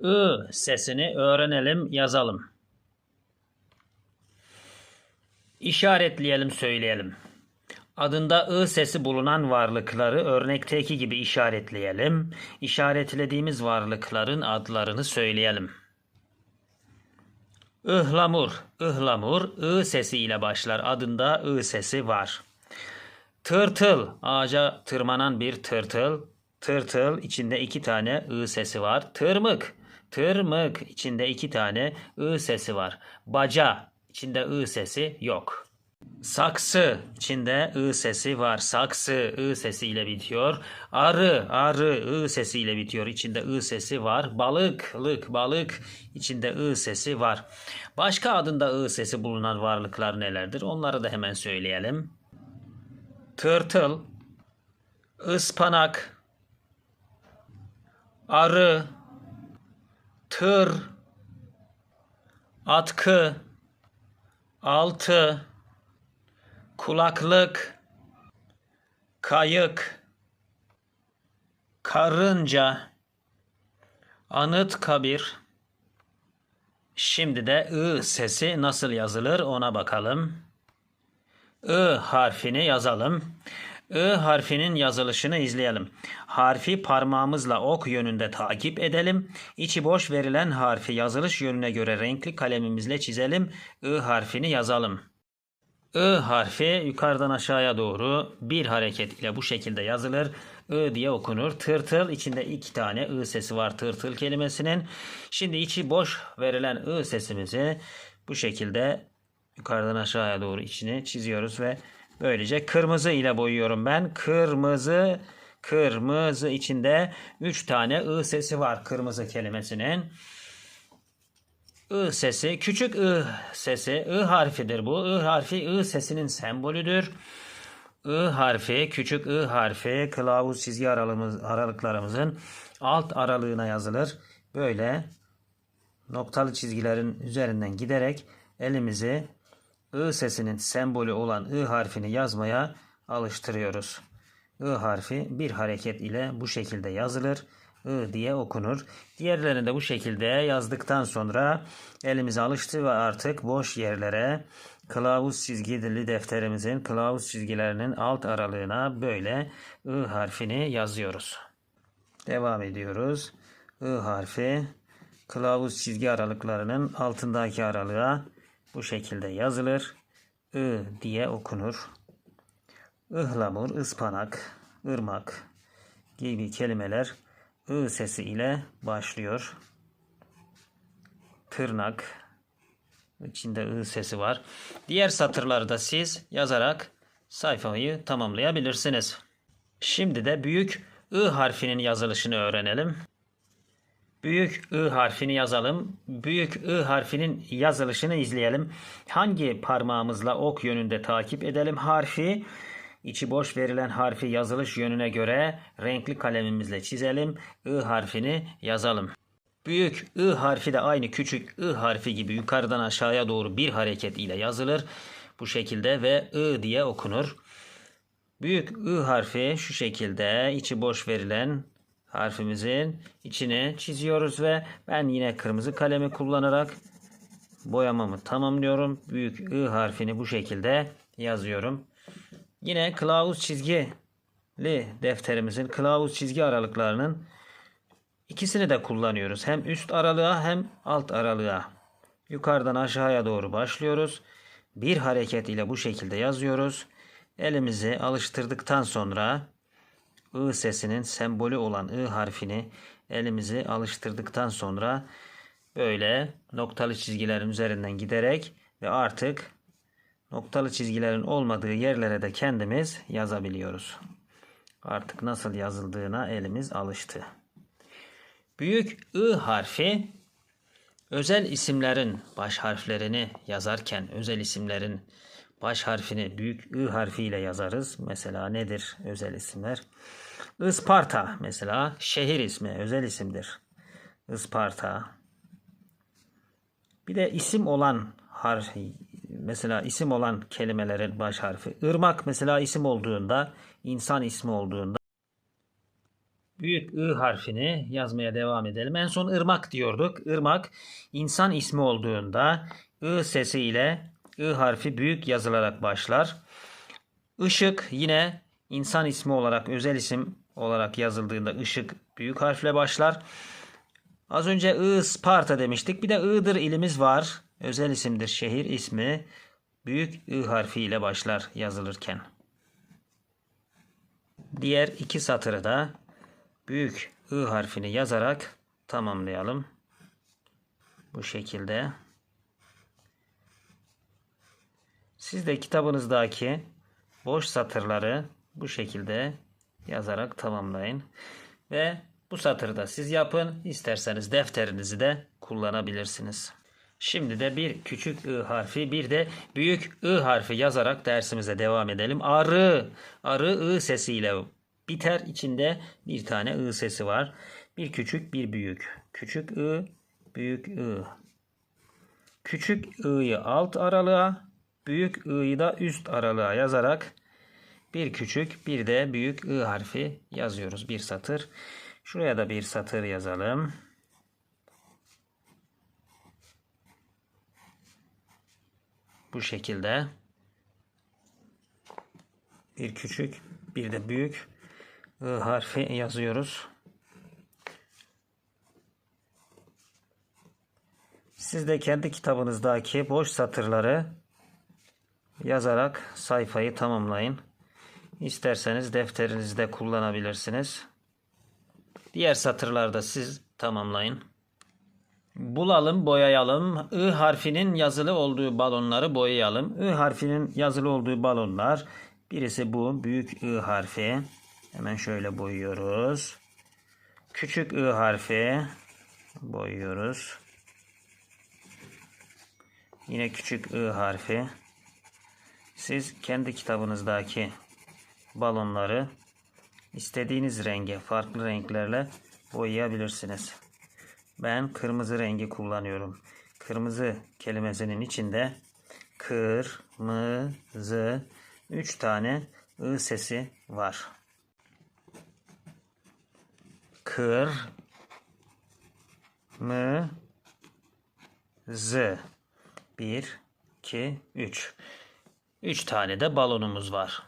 I sesini öğrenelim, yazalım. İşaretleyelim, söyleyelim. Adında I sesi bulunan varlıkları örnekteki gibi işaretleyelim. İşaretlediğimiz varlıkların adlarını söyleyelim. Ihlamur, ıhlamur, I sesi ile başlar. Adında I sesi var. Tırtıl, ağaca tırmanan bir tırtıl. Tırtıl, içinde iki tane I sesi var. Tırmık, tırmık, içinde iki tane I sesi var. Baca, içinde I sesi yok. Saksı, içinde I sesi var. Saksı, I sesiyle bitiyor. Arı, arı, I sesiyle bitiyor. İçinde I sesi var. Balıklık, balık, içinde I sesi var. Başka adında I sesi bulunan varlıklar nelerdir? Onları da hemen söyleyelim. Tırtıl, ıspanak, arı, tır, atkı, altı, kulaklık, kayık, karınca, anıt kabir. Şimdi de ı sesi nasıl yazılır ona bakalım. I harfini yazalım. I harfinin yazılışını izleyelim. Harfi parmağımızla ok yönünde takip edelim. İçi boş verilen harfi yazılış yönüne göre renkli kalemimizle çizelim. I harfini yazalım. I harfi yukarıdan aşağıya doğru bir hareket ile bu şekilde yazılır. I diye okunur. Tırtıl içinde iki tane I sesi var tırtıl kelimesinin. Şimdi içi boş verilen I sesimizi bu şekilde yukarıdan aşağıya doğru içini çiziyoruz ve böylece kırmızı ile boyuyorum ben. Kırmızı, kırmızı içinde üç tane I sesi var kırmızı kelimesinin. I sesi, küçük I sesi, I harfidir bu. I harfi I sesinin sembolüdür. I harfi, küçük I harfi kılavuz çizgi aralığımız, aralıklarımızın alt aralığına yazılır. Böyle noktalı çizgilerin üzerinden giderek elimizi I sesinin sembolü olan I harfini yazmaya alıştırıyoruz. I harfi bir hareket ile bu şekilde yazılır. I diye okunur. Diğerlerini de bu şekilde yazdıktan sonra elimize alıştı ve artık boş yerlere kılavuz çizgili defterimizin kılavuz çizgilerinin alt aralığına böyle I harfini yazıyoruz. Devam ediyoruz. I harfi kılavuz çizgi aralıklarının altındaki aralığa bu şekilde yazılır. I diye okunur. Ihlamur, ıspanak, ırmak gibi kelimeler I sesi ile başlıyor. Tırnak içinde I sesi var. Diğer satırları da siz yazarak sayfayı tamamlayabilirsiniz. Şimdi de büyük I harfinin yazılışını öğrenelim. Büyük I harfini yazalım. Büyük I harfinin yazılışını izleyelim. Hangi parmağımızla ok yönünde takip edelim harfi? İçi boş verilen harfi yazılış yönüne göre renkli kalemimizle çizelim. I harfini yazalım. Büyük I harfi de aynı küçük I harfi gibi yukarıdan aşağıya doğru bir hareket ile yazılır. Bu şekilde ve I diye okunur. Büyük I harfi şu şekilde içi boş verilen harfimizin içine çiziyoruz ve ben yine kırmızı kalemi kullanarak boyamamı tamamlıyorum. Büyük I harfini bu şekilde yazıyorum. Yine kılavuz çizgili defterimizin kılavuz çizgi aralıklarının ikisini de kullanıyoruz. Hem üst aralığa hem alt aralığa. Yukarıdan aşağıya doğru başlıyoruz. Bir hareket ile bu şekilde yazıyoruz. Elimizi alıştırdıktan sonra I sesinin sembolü olan I harfini elimizi alıştırdıktan sonra böyle noktalı çizgilerin üzerinden giderek ve artık noktalı çizgilerin olmadığı yerlere de kendimiz yazabiliyoruz. Artık nasıl yazıldığına elimiz alıştı. Büyük I harfi özel isimlerin baş harflerini yazarken özel isimlerin baş harfini büyük I harfiyle yazarız. Mesela nedir özel isimler? Isparta mesela şehir ismi özel isimdir. Isparta. Bir de isim olan harf mesela isim olan kelimelerin baş harfi. Irmak mesela isim olduğunda, insan ismi olduğunda büyük I harfini yazmaya devam edelim. En son ırmak diyorduk. Irmak insan ismi olduğunda I sesi I harfi büyük yazılarak başlar. Işık yine insan ismi olarak özel isim olarak yazıldığında ışık büyük harfle başlar. Az önce I Sparta demiştik. Bir de Iğdır ilimiz var. Özel isimdir şehir ismi. Büyük I harfi ile başlar yazılırken. Diğer iki satırı da büyük I harfini yazarak tamamlayalım. Bu şekilde. Siz de kitabınızdaki boş satırları bu şekilde yazarak tamamlayın. Ve bu satırı da siz yapın. İsterseniz defterinizi de kullanabilirsiniz. Şimdi de bir küçük I harfi bir de büyük I harfi yazarak dersimize devam edelim. Arı. Arı I sesiyle biter. İçinde bir tane I sesi var. Bir küçük bir büyük. Küçük I, büyük I. Küçük I'yı alt aralığa, büyük I'yı da üst aralığa yazarak bir küçük bir de büyük I harfi yazıyoruz. Bir satır. Şuraya da bir satır yazalım. Bu şekilde bir küçük bir de büyük I harfi yazıyoruz. Siz de kendi kitabınızdaki boş satırları yazarak sayfayı tamamlayın. İsterseniz defterinizde kullanabilirsiniz. Diğer satırlarda siz tamamlayın. Bulalım, boyayalım. I harfinin yazılı olduğu balonları boyayalım. I harfinin yazılı olduğu balonlar. Birisi bu büyük I harfi. Hemen şöyle boyuyoruz. Küçük I harfi boyuyoruz. Yine küçük I harfi. Siz kendi kitabınızdaki balonları istediğiniz renge, farklı renklerle boyayabilirsiniz. Ben kırmızı rengi kullanıyorum. Kırmızı kelimesinin içinde kırmızı 3 tane ı sesi var. Kır mı z 1 2 3 3 tane de balonumuz var.